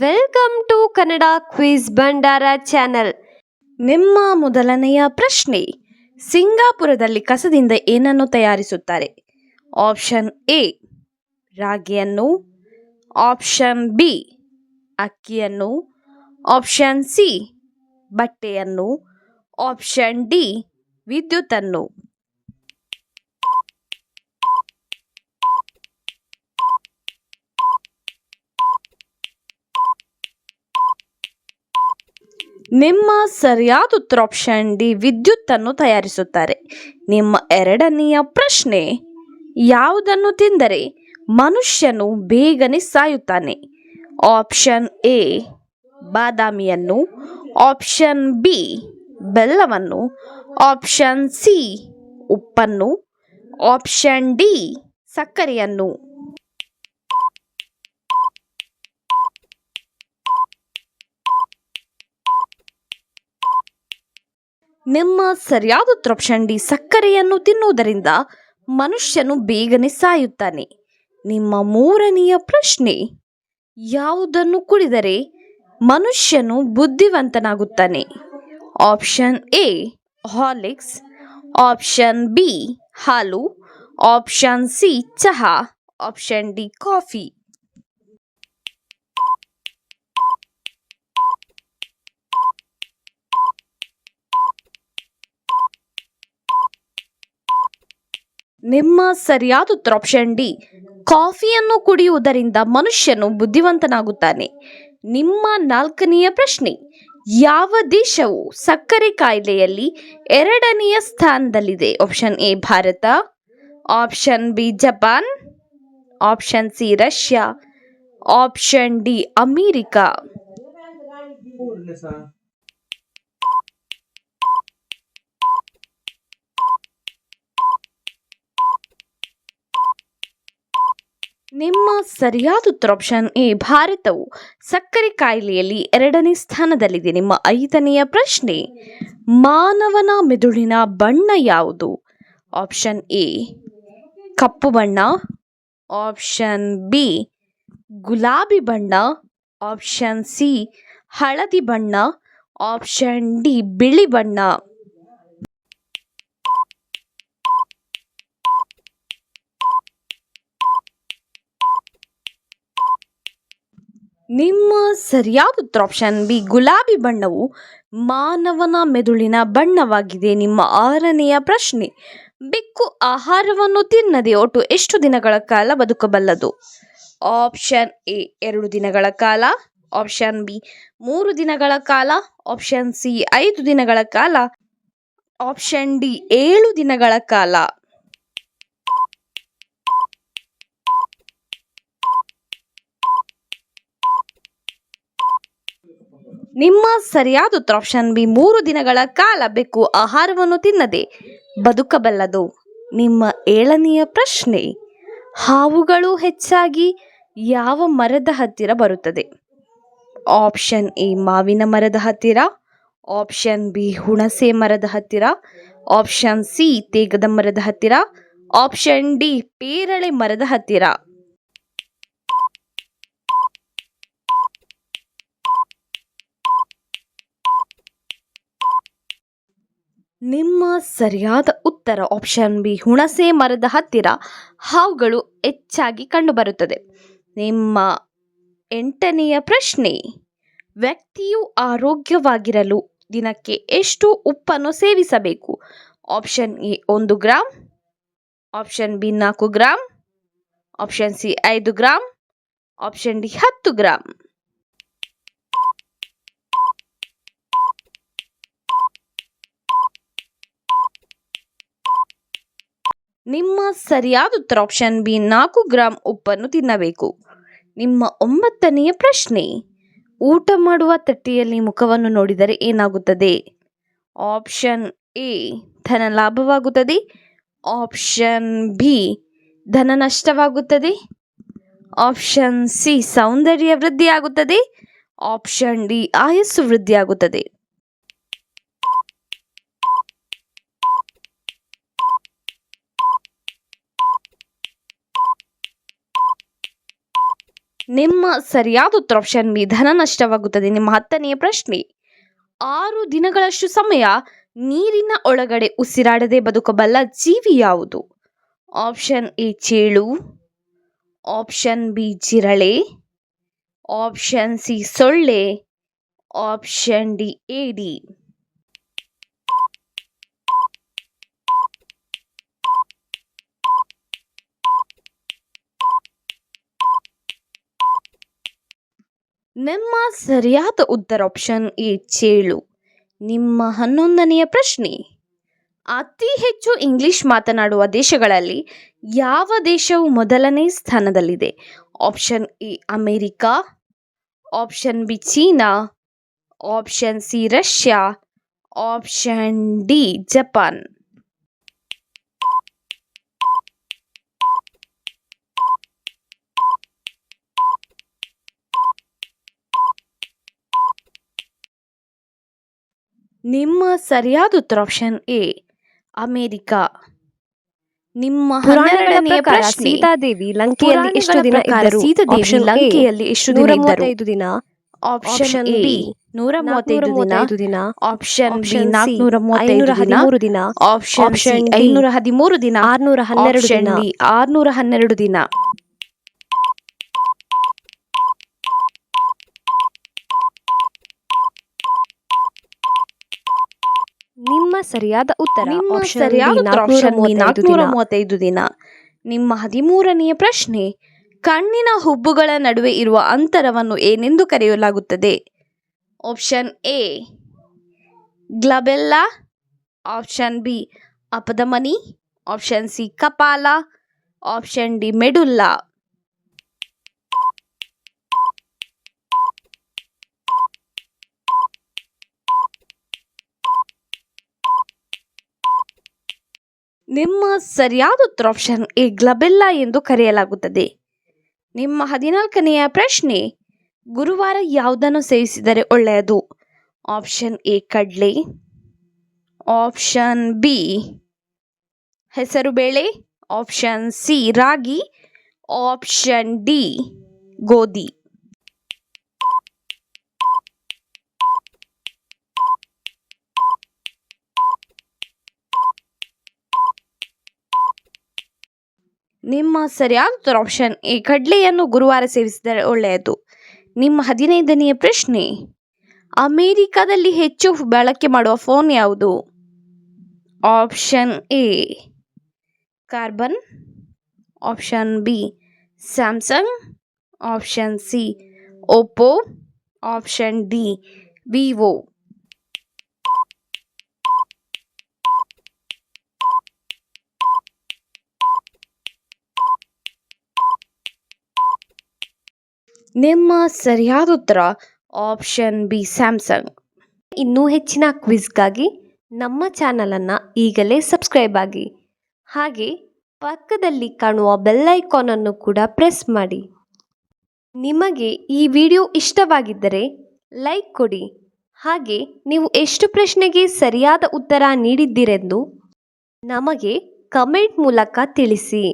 Welcome to Kannada quiz Bhandara channel ನಿಮ್ಮ ಮೊದಲನೆಯ ಪ್ರಶ್ನೆ, ಸಿಂಗಾಪುರದಲ್ಲಿ ಕಸದಿಂದ ಏನನ್ನು ತಯಾರಿಸುತ್ತಾರೆ? ಆಪ್ಷನ್ ಎ ರಾಗಿಯನ್ನು. ಆಪ್ಷನ್ ಬಿ ಅಕ್ಕಿಯನ್ನು. ಆಪ್ಷನ್ ಸಿ ಬಟ್ಟೆಯನ್ನು. ಆಪ್ಷನ್ ಡಿ ವಿದ್ಯುತ್ತನ್ನು. ನಿಮ್ಮ ಸರಿಯಾದ ಉತ್ತರ ಆಪ್ಷನ್ ಡಿ ವಿದ್ಯುತ್ತನ್ನು ತಯಾರಿಸುತ್ತಾರೆ. ನಿಮ್ಮ ಎರಡನೆಯ ಪ್ರಶ್ನೆ, ಯಾವುದನ್ನು ತಿಂದರೆ ಮನುಷ್ಯನು ಬೇಗನೆ ಸಾಯುತ್ತಾನೆ? ಆಪ್ಷನ್ ಎ ಬಾದಾಮಿಯನ್ನು. ಆಪ್ಷನ್ ಬಿ ಬೆಲ್ಲವನ್ನು. ಆಪ್ಷನ್ ಸಿ ಉಪ್ಪನ್ನು. ಆಪ್ಷನ್ ಡಿ ಸಕ್ಕರೆಯನ್ನು. ನಿಮ್ಮ ಸರಿಯಾದ ಉತ್ತರ ಆಪ್ಷನ್ ಡಿ ಸಕ್ಕರೆಯನ್ನು ತಿನ್ನುವುದರಿಂದ ಮನುಷ್ಯನು ಬೇಗನೆ ಸಾಯುತ್ತಾನೆ. ನಿಮ್ಮ ಮೂರನೆಯ ಪ್ರಶ್ನೆ, ಯಾವುದನ್ನು ಕುಡಿದರೆ ಮನುಷ್ಯನು ಬುದ್ಧಿವಂತನಾಗುತ್ತಾನೆ? Option A Horlicks option B, ಹಾಲು. ಆಪ್ಷನ್ ಸಿ, ಚಹಾ. Option D, coffee. ನಿಮ್ಮ ಸರಿಯಾದ ಉತ್ತರ ಆಪ್ಷನ್ ಡಿ ಕಾಫಿಯನ್ನು ಕುಡಿಯುವುದರಿಂದ ಮನುಷ್ಯನು ಬುದ್ಧಿವಂತನಾಗುತ್ತಾನೆ. ನಿಮ್ಮ ನಾಲ್ಕನೆಯ ಪ್ರಶ್ನೆ, ಯಾವ ದೇಶವು ಸಕ್ಕರೆ ಕಾಯಿಲೆಯಲ್ಲಿ ಎರಡನೆಯ ಸ್ಥಾನದಲ್ಲಿದೆ? Option A, Bharat. Option B, Japan. Option C, Russia. Option D, America. ನಿಮ್ಮ ಸರಿಯಾದ ಉತ್ತರ ಆಪ್ಷನ್ ಎ ಭಾರತವು ಸಕ್ಕರೆ ಕಾಯಿಲೆಯಲ್ಲಿ ಎರಡನೇ ಸ್ಥಾನದಲ್ಲಿದೆ. ನಿಮ್ಮ ಐದನೆಯ ಪ್ರಶ್ನೆ, ಮಾನವನ ಮೆದುಳಿನ ಬಣ್ಣ ಯಾವುದು? ಆಪ್ಷನ್ ಎ ಕಪ್ಪು ಬಣ್ಣ. ಆಪ್ಷನ್ ಬಿ ಗುಲಾಬಿ ಬಣ್ಣ. ಆಪ್ಷನ್ ಸಿ ಹಳದಿ ಬಣ್ಣ. ಆಪ್ಷನ್ ಡಿ ಬಿಳಿ ಬಣ್ಣ. ನಿಮ್ಮ ಸರಿಯಾದ ಉತ್ತರ ಆಪ್ಷನ್ ಬಿ ಗುಲಾಬಿ ಬಣ್ಣವು ಮಾನವನ ಮೆದುಳಿನ ಬಣ್ಣವಾಗಿದೆ. ನಿಮ್ಮ ಆರನೆಯ ಪ್ರಶ್ನೆ, ಬೆಕ್ಕು ಆಹಾರವನ್ನು ತಿನ್ನದೆ ಒಟ್ಟು ಎಷ್ಟು ದಿನಗಳ ಕಾಲ ಬದುಕಬಲ್ಲದು? ಆಪ್ಷನ್ ಎ ಎರಡು ದಿನಗಳ ಕಾಲ. ಆಪ್ಷನ್ ಬಿ ಮೂರು ದಿನಗಳ ಕಾಲ. ಆಪ್ಷನ್ ಸಿ ಐದು ದಿನಗಳ ಕಾಲ. ಆಪ್ಷನ್ ಡಿ ಏಳು ದಿನಗಳ ಕಾಲ. ನಿಮ್ಮ ಸರಿಯಾದ ಉತ್ತರ ಆಪ್ಷನ್ ಬಿ, ಮೂರು ದಿನಗಳ ಕಾಲ ಬೆಕ್ಕು ಆಹಾರವನ್ನು ತಿನ್ನದೆ. ಬದುಕಬಲ್ಲದು. ನಿಮ್ಮ ಏಳನೆಯ ಪ್ರಶ್ನೆ, ಹಾವುಗಳು ಹೆಚ್ಚಾಗಿ ಯಾವ ಮರದ ಹತ್ತಿರ ಬರುತ್ತದೆ? ಆಪ್ಷನ್ ಎ, ಮಾವಿನ ಮರದ ಹತ್ತಿರ. ಆಪ್ಷನ್ ಬಿ, ಹುಣಸೆ ಮರದ ಹತ್ತಿರ. ಆಪ್ಷನ್ ಸಿ, ತೇಗದ ಮರದ ಹತ್ತಿರ. ಆಪ್ಷನ್ ಡಿ, ಪೇರಳೆ ಮರದ ಹತ್ತಿರ. ನಿಮ್ಮ ಸರಿಯಾದ ಉತ್ತರ ಆಪ್ಷನ್ ಬಿ, ಹುಣಸೆ ಮರದ ಹತ್ತಿರ. ಹಾವುಗಳು ಹೆಚ್ಚಾಗಿ ಕಂಡುಬರುತ್ತದೆ. ನಿಮ್ಮ ಎಂಟನೆಯ ಪ್ರಶ್ನೆ, ವ್ಯಕ್ತಿಯು ಆರೋಗ್ಯವಾಗಿರಲು ದಿನಕ್ಕೆ ಎಷ್ಟು ಉಪ್ಪನ್ನು ಸೇವಿಸಬೇಕು? ಆಪ್ಷನ್ ಎ, ಒಂದು ಗ್ರಾಮ್ ಆಪ್ಷನ್ ಬಿ, ನಾಲ್ಕು ಗ್ರಾಮ್ ಆಪ್ಷನ್ ಸಿ, ಐದು ಗ್ರಾಮ್ ಆಪ್ಷನ್ ಡಿ, ಹತ್ತು ಗ್ರಾಮ್ ನಿಮ್ಮ ಸರಿಯಾದ ಉತ್ತರ ಆಪ್ಷನ್ ಬಿ ನಾಲ್ಕು ಗ್ರಾಂ ಉಪ್ಪನ್ನು ತಿನ್ನಬೇಕು. ನಿಮ್ಮ ಒಂಬತ್ತನೆಯ ಪ್ರಶ್ನೆ, ಊಟ ಮಾಡುವ ತಟ್ಟೆಯಲ್ಲಿ ಮುಖವನ್ನು ನೋಡಿದರೆ ಏನಾಗುತ್ತದೆ? ಆಪ್ಷನ್ ಎ ಧನ ಲಾಭವಾಗುತ್ತದೆ. ಆಪ್ಷನ್ ಬಿ ಧನ ನಷ್ಟವಾಗುತ್ತದೆ. ಆಪ್ಷನ್ ಸಿ ಸೌಂದರ್ಯ ವೃದ್ಧಿಯಾಗುತ್ತದೆ. ಆಪ್ಷನ್ ಡಿ ಆಯಸ್ಸು ವೃದ್ಧಿಯಾಗುತ್ತದೆ. ನಿಮ್ಮ ಸರಿಯಾದ ಉತ್ತರ ಆಪ್ಷನ್ ಬಿ ಧನ ನಷ್ಟವಾಗುತ್ತದೆ. ನಿಮ್ಮ ಹತ್ತನೆಯ ಪ್ರಶ್ನೆ, ಆರು ದಿನಗಳಷ್ಟು ಸಮಯ ನೀರಿನ ಒಳಗಡೆ ಉಸಿರಾಡದೆ ಬದುಕಬಲ್ಲ ಜೀವಿ ಯಾವುದು? ಆಪ್ಷನ್ ಎ, ಚೇಳು ಆಪ್ಷನ್ ಬಿ, ಜಿರಳೆ ಆಪ್ಷನ್ ಸಿ, ಸೊಳ್ಳೆ ಆಪ್ಷನ್ ಡಿ ಏಡಿ ನಿಮ್ಮ ಸರಿಯಾದ ಉತ್ತರ ಆಪ್ಷನ್ ಎ ಚೇಳು. ನಿಮ್ಮ ಹನ್ನೊಂದನೆಯ ಪ್ರಶ್ನೆ. ಅತಿ ಹೆಚ್ಚು ಇಂಗ್ಲಿಷ್ ಮಾತನಾಡುವ ದೇಶಗಳಲ್ಲಿ ಯಾವ ದೇಶವು ಮೊದಲನೇ ಸ್ಥಾನದಲ್ಲಿದೆ? Option A America option B China option C Russia option D Japan. ನಿಮ್ಮ ಸರಿಯಾದ ಉತ್ತರ ಆಪ್ಷನ್ ಎ ಅಮೆರಿಕ. ನಿಮ್ಮ ಹನ್ನೆರಡನೆಯ ಪ್ರಶ್ನೆ ಸೀತಾದೇವಿ ಲಂಕೆಯಲ್ಲಿ ಎಷ್ಟು ದಿನ ಇದ್ದರು? ಸೀತಾದೇವಿ ಲಂಕೆಯಲ್ಲಿ ಎಷ್ಟು ದಿನ ಇದ್ದರು? ದಿನ. ಆಪ್ಷನ್ ಬಿ ನೂರ ಮೂವತ್ತೈದು ದಿನ. ಆಪ್ಷನ್ ಬಿ ನಾಲ್ಕನೂರ ಮೂವತ್ತೈದು ಹದಿಮೂರು ದಿನ. ಆಪ್ಷನ್ ಐನೂರ ಹದಿಮೂರು ದಿನ. ಆರ್ನೂರ ಹನ್ನೆರಡು ದಿನ. ಆರ್ನೂರ ಹನ್ನೆರಡು ದಿನ. ನಿಮ್ಮ ಸರಿಯಾದ ಉತ್ತರ. ನಿಮ್ಮ ಸರಿಯಾದ ನಾಲ್ಕುನೂರ ಮೂವತ್ತೈದು ದಿನ. ನಿಮ್ಮ ಹದಿಮೂರನೆಯ ಪ್ರಶ್ನೆ ಕಣ್ಣಿನ ಹುಬ್ಬುಗಳ ನಡುವೆ ಇರುವ ಅಂತರವನ್ನು ಏನೆಂದು ಕರೆಯಲಾಗುತ್ತದೆ? Option A glabella. Option B ಅಪಧಮನಿ. Option C ಕಪಾಲ. ಆಪ್ಷನ್ ಡಿ ಮೆಡುಲ್ಲಾ ನಿಮ್ಮ ಸರಿಯಾದ ಉತ್ತರ ಆಪ್ಷನ್ ಎ ಗ್ಲಬೆಲ್ಲ ಎಂದು ಕರೆಯಲಾಗುತ್ತದೆ. ನಿಮ್ಮ ಹದಿನಾಲ್ಕನೆಯ ಪ್ರಶ್ನೆ, ಗುರುವಾರ ಯಾವುದನ್ನು ಸೇವಿಸಿದರೆ ಒಳ್ಳೆಯದು? ಆಪ್ಷನ್ ಎ, ಕಡಲೆ. ಆಪ್ಷನ್ ಬಿ ಹೆಸರುಬೇಳೆ ಆಪ್ಷನ್ ಸಿ, ರಾಗಿ. ಆಪ್ಷನ್ ಡಿ, ಗೋಧಿ. ನಿಮ್ಮ ಸರಿಯಾದ ಉತ್ತರ ಆಪ್ಷನ್ ಎ. ಕಡಲೆಯನ್ನು ಗುರುವಾರ ಸೇವಿಸಿದರೆ ಒಳ್ಳೆಯದು. ನಿಮ್ಮ ಹದಿನೈದನೆಯ ಪ್ರಶ್ನೆ. ಅಮೇರಿಕಾದಲ್ಲಿ ಹೆಚ್ಚು ಬಳಕೆ ಮಾಡುವ ಫೋನ್ ಯಾವುದು? Option A. Karbonn. Option B. Samsung. Option C. Oppo. Option D. Vivo. ನಿಮ್ಮ ಸರಿಯಾದ ಉತ್ತರ ಆಪ್ಷನ್ ಬಿ ಸ್ಯಾಮ್ಸಂಗ್. ಇನ್ನೂ ಹೆಚ್ಚಿನ ಕ್ವಿಜ್ಗಾಗಿ ನಮ್ಮ ಚಾನಲನ್ನು ಈಗಲೇ ಸಬ್ಸ್ಕ್ರೈಬ್ ಆಗಿ. ಹಾಗೆ ಪಕ್ಕದಲ್ಲಿ ಕಾಣುವ ಬೆಲ್ ಐಕಾನನ್ನು ಕೂಡ ಪ್ರೆಸ್ ಮಾಡಿ. ನಿಮಗೆ ಈ ವಿಡಿಯೋ ಇಷ್ಟವಾಗಿದ್ದರೆ ಲೈಕ್ ಕೊಡಿ. ಹಾಗೆ ನೀವು ಎಷ್ಟು ಪ್ರಶ್ನೆಗೆ ಸರಿಯಾದ ಉತ್ತರ ನೀಡಿದ್ದೀರೆಂದು ನಮಗೆ ಕಮೆಂಟ್ ಮೂಲಕ ತಿಳಿಸಿ.